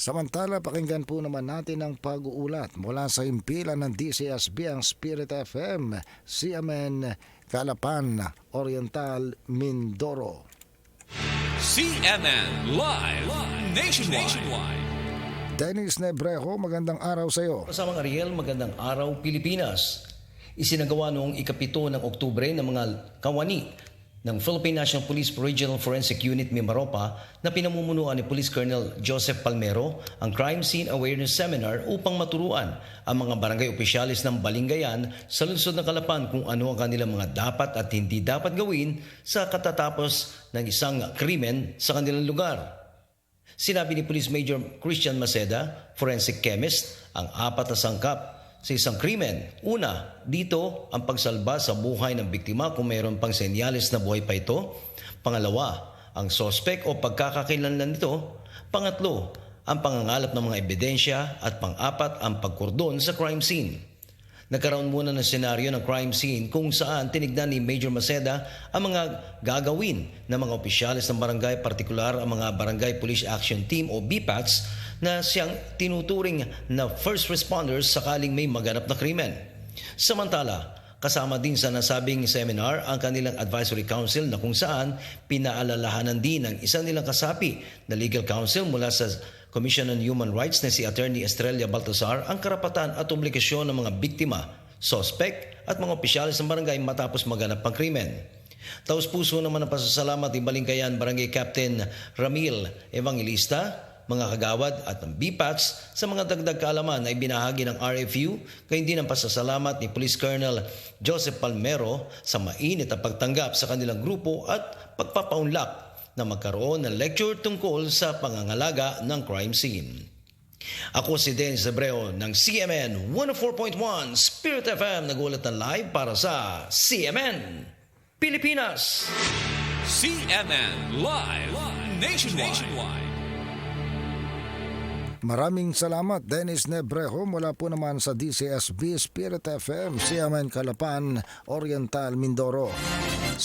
Samantala, pakinggan po naman natin ang pag-uulat mula sa impilan ng DCSB ang Spirit FM, CMN, Calapan, Oriental, Mindoro. CNN Live Nationwide. Dennis Nebrejo, magandang araw sa iyo. Kasamang Ariel, magandang araw Pilipinas. Isinagawa noong ikapito ng Oktubre ng mga kawani ng Philippine National Police Regional Forensic Unit Mimaropa na pinamumunuan ni Police Colonel Joseph Palmero ang Crime Scene Awareness Seminar upang maturuan ang mga barangay opisyalis ng Balingayan sa lungsod ng Kalapan kung ano ang kanilang mga dapat at hindi dapat gawin sa katatapos ng isang krimen sa kanilang lugar. Sinabi ni Police Major Christian Maceda, forensic chemist, ang apat na sangkap sa isang krimen. Una, dito ang pagsalba sa buhay ng biktima kung mayroon pang senyales na buhay pa ito. Pangalawa, ang sospek o pagkakakilanlan nito. Pangatlo, ang pangangalap ng mga ebidensya at pang-apat ang pagkordon sa crime scene. Nagkaroon muna ng senaryo ng crime scene kung saan tinignan ni Major Maceda ang mga gagawin ng mga opisyalis ng barangay, partikular ang mga Barangay Police Action Team o BPATS na siyang tinuturing na first responders sakaling may maganap na krimen. Samantala, kasama din sa nasabing seminar ang kanilang advisory council na kung saan pinaalalahanan din ng isa nilang kasapi na legal counsel mula sa Commission on Human Rights na si Attorney Estrella Baltasar ang karapatan at obligasyon ng mga biktima, sospek at mga opisyalis ng barangay matapos maganap ang krimen. Taos puso naman ang pasasalamat ni Balingkayan Barangay Captain Ramil Evangelista, mga kagawad at ng BPATS sa mga dagdag kaalaman na ibinahagi ng RFU, gayon din ang pasasalamat ni Police Colonel Joseph Palmero sa mainit na pagtanggap sa kanilang grupo at pagpapaunlak na magkaroon ng lecture tungkol sa pangangalaga ng crime scene. Ako si Dennis Abreu ng CMN 104.1 Spirit FM nagulat na live para sa CMN Pilipinas. CNN Live Nationwide. Maraming salamat Dennis Nebrejo mula po naman sa DCSB Spirit FM, CMN Calapan, Oriental, Mindoro.